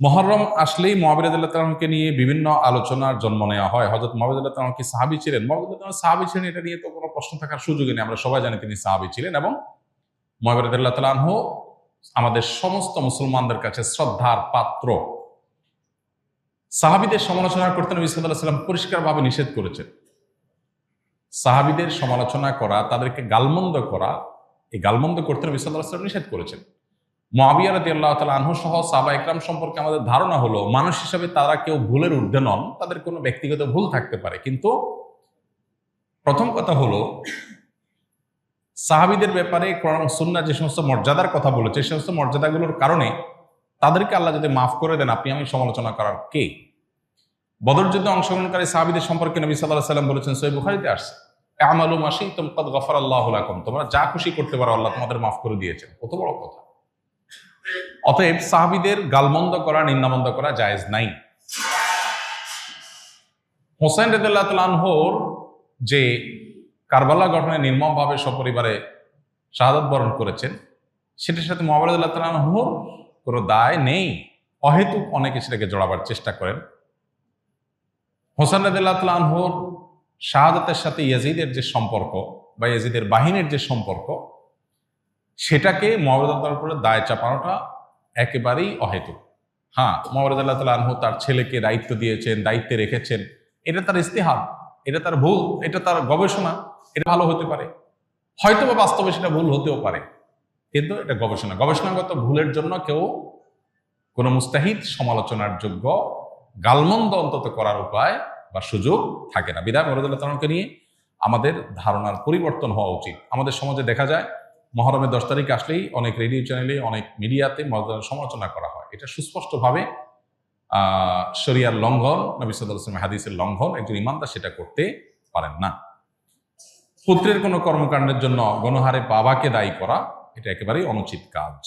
মহরম আসলেই মহাবিরাদুল্লাহকে নিয়ে বিভিন্ন আলোচনার জন্ম নেওয়া হয়। হজরত মহাবিদুল্লাহ কি সাহাবি ছিলেন? মহাবিদুল্লাহ সাহাবি ছিলেন, এটা নিয়ে তো কোনো প্রশ্ন থাকার সুযোগই নেই। আমরা সবাই জানি তিনি সাহাবি ছিলেন এবং মহাবিরাদুল্লাহ আমাদের সমস্ত মুসলমানদের কাছে শ্রদ্ধার পাত্র। সাহাবিদের সমালোচনা করতে নবী সাল্লাহ সাল্লাম পরিষ্কারভাবে নিষেধ করেছেন। সাহাবিদের সমালোচনা করা, তাদেরকে গালমন্দ করা, এই গালমন্দ করতে নবী সাল্লাহ সাল্লাম নিষেধ করেছেন। মহাবিয়া রাদি আল্লাহ তালা আনহু সহ সাবা ইকরাম সম্পর্কে আমাদের ধারণা হলো, মানুষ হিসাবে তারা কেউ ভুলের ঊর্ধ্বে নন, তাদের কোনো ব্যক্তিগত ভুল থাকতে পারে। কিন্তু প্রথম কথা হলো, সাহাবিদের ব্যাপারে কোরআন সুন্না যে সমস্ত মর্যাদার কথা বলেছে সেই সমস্ত মর্যাদাগুলোর কারণে তাদেরকে আল্লাহ যদি মাফ করে দেন, আপনি আমি সমালোচনা করার কে? বদর যুদ্ধে অংশগ্রহণকারী সাহাবিদের সম্পর্কে নবী সাল্লাহ সাল্লাম বলেছেন সই বুখারিতে আসছে, আমালু মাসি তোমকদ গফর আল্লাহ তোমরা যা খুশি করতে পারো আল্লাহ তোমাদের মাফ করে দিয়েছেন। কত বড় কথা। অতএব সাহাবিদের গালমন্দ করা, নিন্দামন্দ করা জায়েজ নাই। হোসেন রেদুল্লাহ তালহর যে কারবালা গঠনে নির্মমভাবে সপরিবারে শাহাদত বরণ করেছেন, সেটার সাথে মোহাম্মদুল্লাহ তালহর কোনো দায় নেই। অহেতুক অনেকে সেটাকে জড়াবার চেষ্টা করেন। হোসেন রেদুল্লাহ তালহর শাহাদতের সাথে ইয়াজিদের যে সম্পর্ক বা ইয়াজিদের বাহিনীর যে সম্পর্ক সেটাকে মোহাম্মদ উপরে দায় চাপানোটা একেবারেই অহেতুক। হ্যাঁ মোহাম্মদ আল্লাহ তালা আনহু তার ছেলেকে দায়িত্ব দিয়েছেন, দায়িত্বে রেখেছেন। এটা তার ইস্তেহার এটা তার ভুল, এটা তার গবেষণা, এটা ভালো হতে পারে। হয়তো বা বাস্তবে সেটা ভুল হতেও পারে, কিন্তু এটা গবেষণা। গবেষণাগত ভুলের জন্য কেউ কোনো মুস্তাহিদ সমালোচনার যোগ্য গালমন্দ অন্তত করার উপায় বা সুযোগ থাকে না। বিদায় মরদুল্লাহ তালকে নিয়ে আমাদের ধারণার পরিবর্তন হওয়া উচিত। আমাদের সমাজে দেখা যায় মহরমের দশ তারিখ আসলেই অনেক রেডিও চ্যানেলে, অনেক মিডিয়াতে মহরমের সমালোচনা করা হয়। এটা সুস্পষ্টভাবে শরিয়ার লঙ্ঘন, নবী সাল্লাহ হাদিসের লঙ্ঘন, একজন ইমানদার সেটা করতে পারেন না। পুত্রের কোনো কর্মকাণ্ডের জন্য গণহারে বাবাকে দায়ী করা, এটা একেবারেই অনুচিত কাজ।